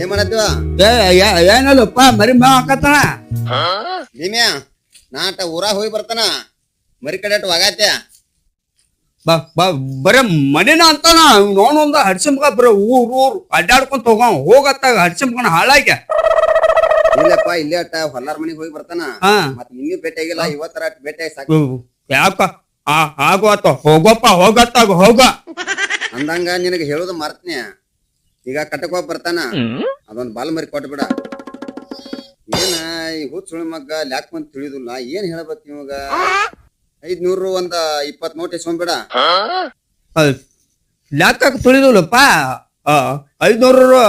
ಏನ್ ಮಾಡತ್ತೀವ ಏನಲ್ಲಪ್ಪ ಮರಿ ಮೇವ್ ಹಾಕತ್ತಾನ. ಭೀಮ್ಯಾ ನಾಟ ಊರಾಗ ಹೋಗಿ ಬರ್ತಾನ. ಮರಿ ಕಡೆ ಬ ಬರೇ ಮನಿನ ಅಂತಾನ. ನೋನೊಂದ ಹಡ್ಸಿಮ್ಗ ಬರ ಊರ್ ಊರ್ ಅಡ್ಡಾಡ್ಕೊಂತ ಹೋಗ ಹೋಗತ್ತಾಗ ಹಡ್ಸಿಮ್ಕನ ಹಾಳಾಗ್ಯ. ಇಲ್ಲಪ್ಪ ಇಲ್ಲೇ ಅಟ್ಟ ಹೊಲ್ಲಾರ್ ಮನೆಗೆ ಹೋಗಿ ಬರ್ತಾನ. ಮತ್ ನಿಮ್ಗೆ ಭೇಟಿ ಆಗಿಲ್ಲ ಇವತ್ತರ ಭೇಟಿ ಆಗಿ ಸಾಕು. ಯಾಕ? ಆ ಆಗೋತ ಹೋಗಪ್ಪ ಹೋಗತ್ತಾಗ ಹೋಗ. ಅಂದಂಗ ನಿನಗೆ ಹೇಳೋದು ಮರ್ತನೆ ಈಗ ಕಟಕ್ ಹೋಗಿ ಬರ್ತಾನ. ಅದೊಂದ್ ಬಾಲ್ ಮರಿ ಕೊಟ್ಬಿಡ ಏನ ಈ ಹುಚ್ಚ ಸುಳಿ ಮಗ್ಗ ಲ್ಯಾಕ್ ಬಂದ್ ತಿಳಿದಿಲ್ಲ. ಏನ್ ಹೇಳ್ಬೇಕ್ ನಿಮಗ ಐದ್ನೂರು ಒಂದ ಇಪ್ಪತ್ ನೋಟ್ ಇಸ್ಕೊಂಡ್ಬಿಡ ಲೆಕ್ಕಕ್ಕೆ ತುಳಿದಿಲ್ಲಪ್ಪ. ಐದ್ನೂರು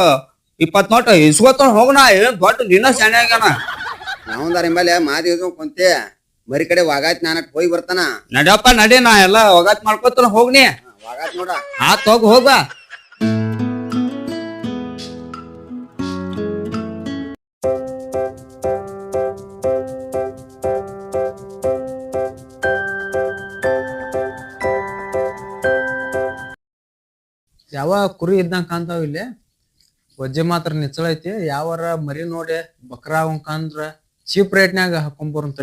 ಇಪ್ಪತ್ ನೋಟ್ ಇಸ್ಕೊತ ಹೋಗಣ ಏನ್ ದೊಡ್ಡ ದಿನ ಶಾಣೆ ಆಗ್ಯಾನ. ನಾವಂದಾರ ಮೇಲೆ ಮಾದಿ ಕುಂತೆ. ಮರಿ ಕಡೆ ವಾಗಾತ್ ನಾನ ಹೋಗಿ ಬರ್ತಾನ. ನಡಿಯಪ್ಪ ನಡಿ ನಾ ಎಲ್ಲಾ ಒಗಾತ್ ಮಾಡ್ಕೊತಾನ ಹೋಗ್ನಿ. ವಾಗಾತ್ ನೋಡ. ಆತ್ ಹೋಗ್ ಹೋಗ ಯಾವ ಕುರಿ ಇದ್ದಂಗ ಕಾಣ್ತಾವ ಇಲ್ಲಿ? ವಜ್ಜೆ ಮಾತ್ರ ನಿಚ್ಚಳ ಐತಿ. ಯಾವಾರ ಮರಿ ನೋಡಿ ಬಕ್ರಾ ಅಂದ್ರ ಚೀಪ್ ರೇಟ್ನ್ಯಾಗ ಹಾಕೊಂಬರ್ ಅಂತ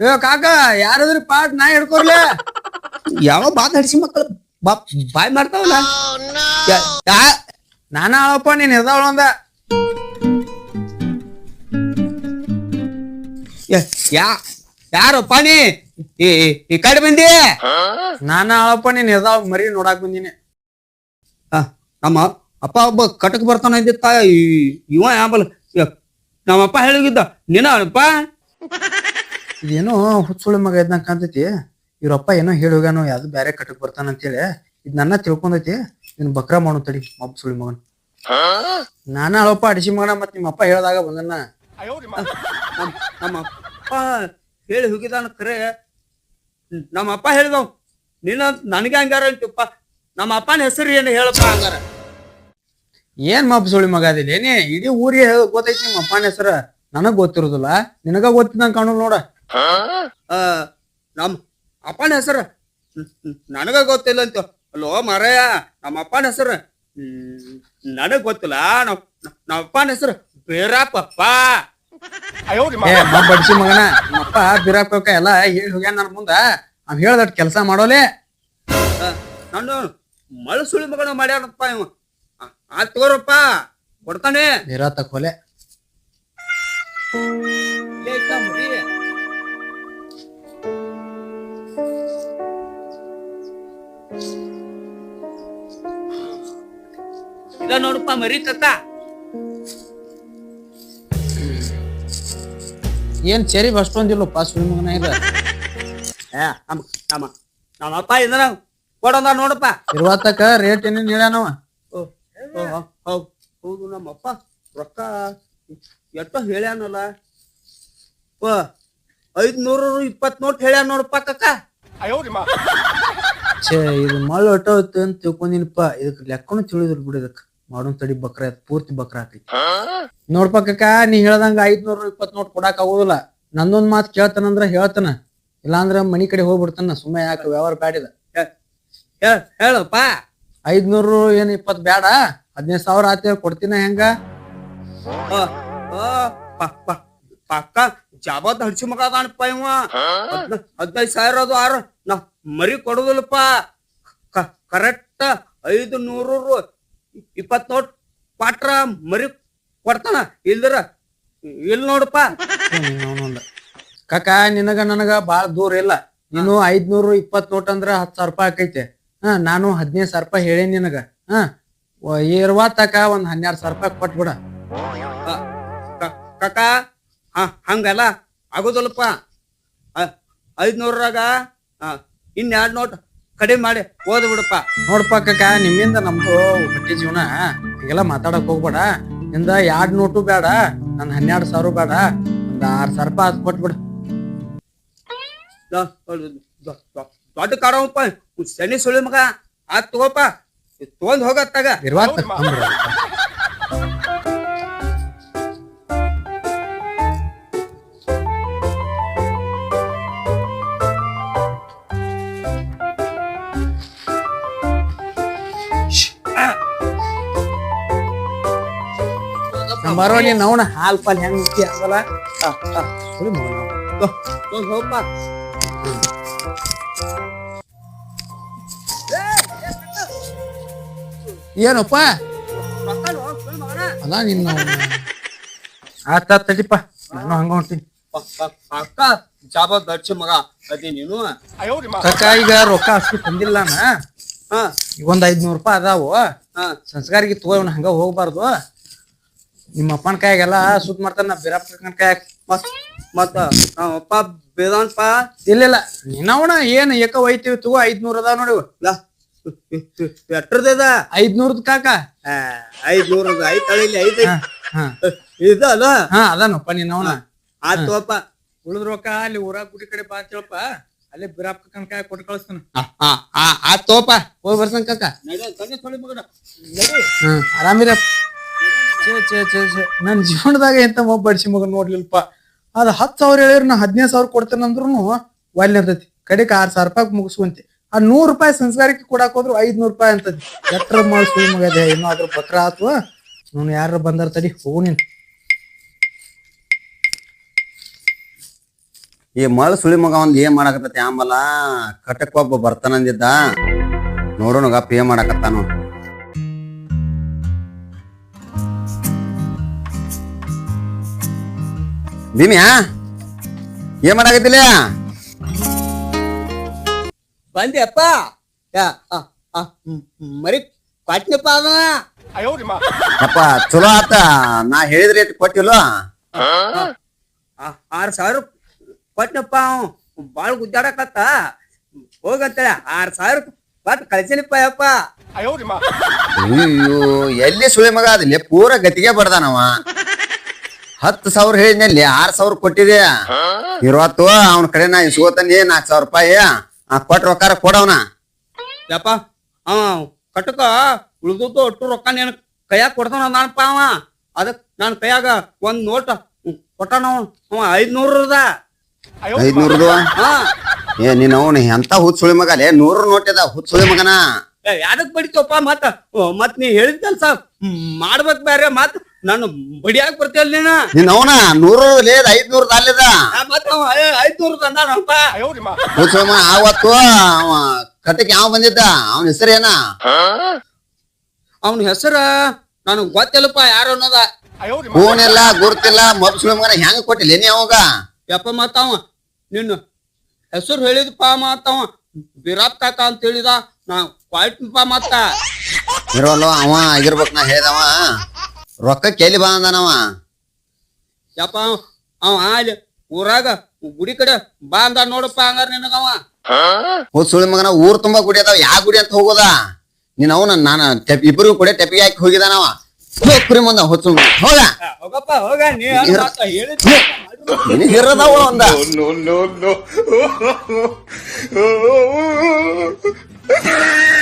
ಏ ಕಾಕ ಯಾರಾದ್ರೂ ಪಾಟ್ ನಾ ಹಿಡ್ಕೊರ್ಲ ಯಾವ ಬಾತ್ ಹಡ್ಸಿ ಮಕ್ಕಳು ಬಾ ಬಾಯ್ ಮಾಡ್ತಾವಲ್ಲ? ಯಾ- ಯಾ- ಅಳಪ್ಪ ನೀನ್ ಹೆದಾವಳ ಅಂದ. ಯಾ- ಯಾ ಯಾರಪ್ಪ ನೀ? ಈ ಕಡೆ ಬಂದಿ? ನಾನ ಅಳಪ್ಪ ನೀನ್ ಎದಾವ್ ಮರಿ ನೋಡಾಕ್ ಬಂದಿನಿ. ಆ, ನಮ್ಮ ಅಪ್ಪ ಒಬ್ಬ ಕಟಕ್ ಬರ್ತಾನ ಇದ್ದಿತ್ತ ಈ- ಇವ ನಮ್ಮ ನಮ್ಮಪ್ಪ ಹೇಳಿಗಿದ್ದ ನೀನ ಅಪ್ಪ ಇದೇನೋ ಹುಚ್ಚುಳಿ ಮಗ ಇದ್ನ ಕಾಣ್ತೈತಿ. ಇವ್ರಪ್ಪ ಏನೋ ಹೇಳಿ ಹೋಗ್ಯಾನೋ ಯಾವ್ದು ಬ್ಯಾರೆ ಕಟಕ್ ಬರ್ತಾನ ಅಂತೇಳಿ. ಇದ್ ನನ್ನ ತಿಳ್ಕೊಂಡೈತಿ. ಇದನ್ನ ಬಕ್ರ ಮಾಡು ತಡಿ ಮಬ್ಬ ಸುಳಿ ಮಗನ್. ನಾನ ಅಳಪ್ಪ ಅಡಿಸಿ ಮಗನ ಮತ್ ನಿಮ್ಮ ಅಪ್ಪ ಹೇಳ್ದಾಗ ಬಂದನ್ನ ನಮ್ ನಮ್ಮ ಅಪ್ಪ ಹೇಳಿ ಹೋಗಿದಾನ ಖರೆ ನಮ್ಮ ಅಪ್ಪ ಹೇಳಿದವ್ ನಿನ್ನ ನನಗೆ ಹಂಗಾರ ಅಂತಪ್ಪ ನಮ್ಮ ಅಪ್ಪನ ಹೆಸರು ಏನು ಹೇಳಪ್ಪ ಹಂಗಾರ? ಏನ್ ಮಪ್ಪ ಸುಳಿ ಮಗ ಅದಿಲ್ಲ ಏನೇ ಇಡೀ ಊರಿಗೆ ಹೇಳ್- ಗೊತ್ತೈತಿ ನಿಮ್ಮ ಅಪ್ಪನ ಹೆಸರ. ನನಗ್ ಗೊತ್ತಿರೋದಿಲ್ಲ. ನಿನಗ ಗೊತ್ತಿದ್ದಂಗ ಕಾಣು ನೋಡ. ಆ, ನಮ್ಮ ಅಪ್ಪನ ಹೆಸರು. ನನಗ ಗೊತ್ತಿಲ್ಲ ಅಂತ ಅಲೋ ಮಾರಾಯ ನಮ್ಮ ಅಪ್ಪನ ಹೆಸರು. ನನಗ್ ಗೊತ್ತಿಲ್ಲ. ನಮ್ಮ ನಮ್ಮ ಅಪ್ಪನ ಹೆಸರು ಬೇರಪ್ಪಪ್ಪ ಏ ಮಬ್ಬ ಅಡಿಸಿ ಮಗನ. ಮಪ್ಪ ಬಿರಾಕ್ ಎಲ್ಲ ಹೇಳಿ ಹೋಗ್ಯಾನ ನನ್ ಮುಂದ. ಅವ್ ಹೇಳ್ದಟ್ ಕೆಲಸ ಮಾಡೋಲೆ. ನಾನು ಮಳ ಸುಳಿ ಮಗನ ಮಾಡ್ಯಾನಪ್ಪ ಇವ. ಆ- ತಗೋರಪ್ಪ ಕೊಡ್ತಾನೆ. ಮರಿ. ಇದ ನೋಡಪ್ಪ ಮರಿ ತತ್ತ ಏನ್ ಚೆರಿ ಅಷ್ಟೊಂದಿಲ್ಲಪ್ಪ ಪಾಸ್ ನಮ್ಮಪ್ಪ ಏ, ನಮ್ಮ ನಮ್ಮ ನಮ್ಮ ಅಪ್ಪ ಕೊಡಂದ ನೋಡಪ್ಪ. ಇರುವತ್ತಕ ರೇಟ್ ಏನೇನು ಹೇಳ್ಯಾನವ ಓ, ಓ, ಹೌ- ಹೌದು ನಮ್ಮಪ್ಪ ರೊಕ್ಕ ಎಷ್ಟೋ ಹೇಳ್ಯಾನಲ್ಲ. ಓ ಐದ್ನೂರು ಇಪ್ಪತ್ ನೋಟ್ ಹೇಳ್ಯಾನ ನೋಡಪ್ಪ ಕಕ್ಕ ಛೇ ಇದು ಮಳೆ ಒಟ್ಟ ಹೊತ್ತು ಅಂತ ತಿಳ್ಕೊಂಡಿನಪ್ಪ. ಇದಕ್ ಲೆಕ್ಕನು ತಿಳಿದ್ರು ಬಿಡಿ ಇದಕ್ ಮಾಡೋನ್ ತಡಿ ಬಕ್ರ ಆಯ್ತ್ ಪೂರ್ತಿ ಬಕ್ರ ಆಕೈತಿ. ನೋಡ್ಪ ಕಕ್ಕ ನೀ ಹೇಳ್ದಂಗ ಐದ್ನೂರ ಇಪ್ಪತ್ ನೋಟ್ ಕೊಡಾಕ್ ಆಗೋದಿಲ್ಲ. ನಂದೊಂದ್ ಮಾತ್ ಕೇಳ್ತಾನಂದ್ರ ಹೇಳ್ತಾನ. ಇಲ್ಲಾಂದ್ರ ಮನಿ ಕಡೆ ಹೋಗ್ಬಿಡ್ತಾನ ಸುಮ್ಮನೆ ಯಾಕ ವ್ಯವಹಾರ ಬ್ಯಾಡಿದ ಹೇಳ್ ಹೇಳಪ್ಪ. ಐದ್ನೂರು ಏನ್ ಇಪ್ಪತ್ ಬ್ಯಾಡ ಹದಿನೈದು ಸಾವಿರ ಆತ ಕೊಡ್ತೀನ ಹೆಂಗ? ಪಕ್ಕ ಜಾಬತ್ ಹಡ್ಸಿ ಮಗ ಅದಾನಪ್ಪ ಇವ. ಹದ್ನ- ಹದಿನೈದು ಸಾವಿರ ಅದು ಆರು. ನಾ ಮರಿ ಕೊಡುದಿಲ್ಲಪ್ಪ. ಕರೆಕ್ಟ್ ಐದು ನೂರು ಇಪ್ಪತ್ ನೋಟ್ ಕೊಟ್ರ ಮರಿ ಕೊಡ್ತಾನ. ಇಲ್ದ್ರ ಇಲ್ ನೋಡಪ್ಪ. ಕಾಕ ನಿನಗ ನನಗ ಬಾಳ ದೂರ ಇಲ್ಲ. ನೀನು ಐದ್ನೂರು ಇಪ್ಪತ್ ನೋಟ್ ಅಂದ್ರ ಹತ್ ಸಾವಿರ ರೂಪಾಯಿ ಆಕೈತೆ. ಹಾ ನಾನು ಹದಿನೈದು ಸಾವಿರ ರೂಪಾಯಿ ಹೇಳೇನಿ ನಿನಗ. ಹಾ ತಕ ಒಂದ್ ಹನ್ನೆರಡು ಸಾವಿರ ರೂಪಾಯಿ ಕೊಟ್ಬಿಡ. ಕಾಕ ಹ ಹಂಗಲ್ಲ ಆಗುದಿಲ್ಲಪ್ಪ. ಐದ್ನೂರಾಗ ಇನ್ ಎರಡ್ ನೋಟ್ ಕಡಿಮೆ ಮಾಡಿ ಓದ್ ಬಿಡಪ್ಪ. ನೋಡಪ್ಪ ಕಾಕ ನಿಮ್ಮಿಂದ ನಮ್ದು ಹೊಟ್ಟೆ ಜೀವನ ಹೀಗೆಲ್ಲ ಮಾತಾಡಕ್ ಹೋಗ್ಬೇಡ. ನಿಂದ ಎರಡ್ ನೋಟು ಬೇಡ ನನ್ ಹನ್ನೆರಡು ಸಾವಿರ ಬೇಡ ಒಂದ್ ಆರ್ ಸಾವಿರ ರೂಪಾಯಿ ಅದ್ ಕೊಟ್ಬಿಡ ದೊಡ್ಡ ಕಾರವಪ್ಪ ಶನಿ ಸುಳಿ ಮಗ. ಆತ್ ತಗೋಪ್ಪ ತಗೊಂಡ್ ಹೋಗತ್ತಾಗ ಇರ್ವಾತ. ಬರೋ ನೀನ್ ಅವನ ಹಾಲ್ ಪಾಲ್ ಹೆಂಗ್ ಮುಖ್ಯ ಆಗಲ್ಲ? ಸುಳಿ ಏನಪ್ಪ? ಅಲ್ಲ ನಿನ್ನ ಆತ ತಡಿಪ್ಪ. ನಾನು ಹಂಗ ಹೊಂಟೀನಿ. ಅಕ್ಕ ಜಾಬ ದಡ್ಚ ಮಗ. ಅದೇ ನೀನು. ಕಕ್ಕ ಈಗ ರೊಕ್ಕ ಅಷ್ಟು ತಂದಿಲ್ಲ ನಾ ಒಂದ್ ಐದ್ನೂರ್ ರೂಪಾಯಿ ಅದಾವು. ಹಾ. ಸಂಸ್ಕಾರಿಗೆ ತಗೋವನ್ ಹಂಗ ಹೋಗ್ಬಾರ್ದು. ನಿಮ್ಮ ಅಪ್ಪನ ಕೈಯಾಗೆಲ್ಲ ಸುತ್ತ ಮಾಡ್ತಾನ ಬೇರಪ್ಪನ ಕೈಯಾಗ ಮತ್ ಮತ್ತ ಅಪ್ಪ ಬೇದಾನ್ಪ ಇಲ್ಲ ನಿನ್ನವಣ ಏನ್ ಏಕ ಒಯ್ತೀವಿ ತಗೋ ಐದ್ನೂರ್ ಅದ ನೋಡಿ ಎಟ್ರದೇದ ಐದ್ನೂರದ ಕಾಕ. ಐದ್ನೂರದ ಐದ್ ತಳಿಲಿ ಐದ್ ಇದ ಅಲ್ಲ ಹಾ. ಅದಾನಪ್ಪ ನಿನ್ನವನ ಆತಪ್ಪ ಅಪ್ಪ ಉಳಿದ ರೊಕ್ಕ ಅಲ್ಲಿ ಊರಾಗ ಗುಡಿ ಕಡೆ ಬಾ ಅಂತೇಳಪ್ಪ ಅಲ್ಲೇ ಬಿರಪ್ಪ ಕೈ ಕೊಟ್ಟು ಕಳಿಸ್ತಾನ. ಆತೋಪ ಹೋಗಿ ಬರ್ಸನ್ ಕಾಕ. ಆರಾಮಿರಪ್ಪ. ನನ್ನ ಜೀವನದಾಗ ಎಂತ ಬಡ್ಸಿ ಮಗ ನೋಡ್ಲಿಲ್ಪ ಅದ್ ಹತ್ತು ಸಾವಿರ ಹೇಳಿದ್ರು ನಾ ಹದಿನೈದು ಸಾವಿರ ಕೊಡ್ತೇನಂದ್ರು ಒಲ್ಲೆ ಇರ್ತೈತಿ. ಕಡೆಗೆ ಆರ್ ಸಾವಿರ ರೂಪಾಯಿ ಮುಗಿಸ್ಕೊಂತಿ. ಆ ನೂರು ರೂಪಾಯಿ ಸಂಸ್ಕಾರಕ್ಕೆ ಕೊಡಕ್ ಹೋದ್ರು ಐದ್ನೂರು ರೂಪಾಯಿ ಅಂತದ್ ಎಟ್ರ ಮಗ ಅದೇ ಇನ್ನೂ ಅದ್ರ ಬಕ್ರ ಆತು ನಾನು ಯಾರು ಬಂದಾರ ತಡಿ, ಹೋಗು ನೀನ್. ಈ ಮಳ ಸುಳಿ ಮಗ ಒಂದ್ ಏನ್ ಮಾಡಾಕತ್ತೈತಿ? ಆಮಲ ಕಟಕ್ ಒಬ್ಬ ಬರ್ತಾನಂದಿದ್ದ. ನೋಡೋಣ ಪೇ ಮಾಡಾಕತ್ತಾನು. ಭೀಮ್ಯಾ? ಏನ್ ಮಾಡಾಕತ್ತಿಲ್ಲ? ಬಂದೆ ಅಪ್ಪ ಯಾ, ಆ, ಆ, ಮ್, ಮರಿ ಕೊಟ್ಟಿನಪ್ಪ ಅದ ಅಪ್ಪ ಚಲೋ ಆತ. ನಾ ಹೇಳಿದ ರೇಟ್ ಕೊಟ್ಟಿಲ್ಲ? ಆರ್ ಸಾವಿರ ಕೊಟ್ನಪ್ಪ ಅವ. ಬಾಳ ಗುದ್ದಾಡಕತ್ತ. ಹೋಗಂತ ಆರ್ ಸಾವಿರ ಕೊಟ್ಟು ಕಳ್ಸಿನಪ್ಪ ಅಪ್ಪ ಅಯ್ಯೋ ಎಲ್ಲಿ ಸುಳಿ ಮಗ? ಅದಿಲ್ಲ ಪೂರ ಗತಿಗೆ ಬಡ್ದಾನವ. ಹತ್ತು ಸಾವಿರ ಹೇಳಿದ್ನಲ್ಲಿ ಆರ್ ಸಾವಿರ ಕೊಟ್ಟಿದೆ. ಇರುವತ್ತು ಅವನ ಕಡೆ ನಾ ಇಸ್ಕೋತಾನೆ ನಾಲ್ಕು ಸಾವಿರ ರೂಪಾಯಿ ಆ ಕೊಟ್ಟ ರೊಕ್ಕ ಕೊಡವನ ಯಪ್ಪ ಅವ ಕಟ್ಟಕ ಉಳ್ದದ್ದು ಒಟ್ಟು ರೊಕ್ಕ ನೀನು ಕೈಯಾಗ ಕೊಡ್ತಾನ ನಾನಪ್ಪ ಅವ. ಅದಕ್ ನಾನು ಕೈಯಾಗ ಒಂದ್ ನೋಟ್ ಕೊಟ್ಟಾನ ಅವ ಐದ್ನೂರದ? ಐದ್ನೂರದು ಏ ನೀನ್ ಅವನು ಎಂತ ಹುತ್ ಸುಳಿ ಮಗ ಅಲ್ಲೇ ನೂರು ನೋಟ್ ಅದ ಹುತ್ ಸುಳಿ ಮಗನ ಯಾದಕ್ ಬಡಿತಪ್ಪ ಮತ್ತ? ಮತ್ ನೀ ಹೇಳಿದ ಕೆಲ್ಸ ಮಾಡ್ಬೇಕ್ ಬೇರೆ ಮತ್ ನಾನು ಬಡಿ ಬರ್ತೀಯಲ್ಲ ನೀನು? ನಿನ್ನ ಅವನ ನೂರು ಲೇದ್ ಐದ್ನೂರು ಅಲ್ಲಿದ ಆ, ಮತ್ ಅವ ಐದ್ನೂರದ ಅಂದಾನಪ್ಪ ಹುತ್ ಸುಳಿ ಆವತ್ತು ಅವ ಕಟಕ್ ಯಾವ ಬಂದಿದ್ದ. ಅವನ ಹೆಸರು ಏನ? ಅವನ ಹೆಸರ ನನಗ್ ಗೊತ್ತಿಲ್ಲಪ್ಪ ಯಾರು ಅನ್ನೋದ. ಫೋನ್ ಇಲ್ಲ ಗುರುತಿಲ್ಲ ಮೊಬ್ ಸುಳಿ ಮಗನ ಹೆಂಗ್ ಕೊಟ್ಟಿಲ್ಲ ನೀ ಅವಾಗ? ಯಪ್ಪ ಮತ್ತ ಅವ ನಿನ್ನ ಹೆಸರು ಹೇಳಿದಪ್ಪ ಮಾತಾವ ಅವ. ಬಿರಾಪ್ ಕಾಕ ಅಂತ ಹೇಳಿದ ನಾ ಕ್ವಾಯ್ಟಪ್ಪ ಮತ್ತ. ಇರೋಲ್ಲ ಅವ ಆಗಿರ್ಬೇಕ್ ನಾ ಹೇಳ್ದವ. ರೊಕ್ಕ ಕೆಲಿ ಬಾ ಅಂದಾನವ ಯಪ್ಪ ಅವ- ಅವ ಅಲ್ಲಿ ಊರಾಗ ಗುಡಿ ಕಡೆ ಬಾಂದ ನೋಡಪ್ಪ ಹಂಗಾರ ನಿನಗವ. ಹೋದ್ ಸುಳಿ ಮಗನ ಊರ್ ತುಂಬಾ ಗುಡಿ ಅದಾವ ಯಾವ ಗುಡಿ ಅಂತ ಹೋಗೋದ? ನೀನ್ ಅವನ ನಾನ ಇಬ್ಬರು ಇಬ್ಬರಿಗೂ ಕೂಡ ಟೆಪಿಗೆ ಹಾಕಿ ಹೋಗಿದಾನವ. ಹೋಗ್ ಕುರಿ ಮುಂದ ಹೋದ್ ಸುಳಿ ಹೋಗ. ಹೋಗಪ್ಪ ಹೋಗ ನೀ ಹಿರದಾವ ಒಂದ? No, no, no.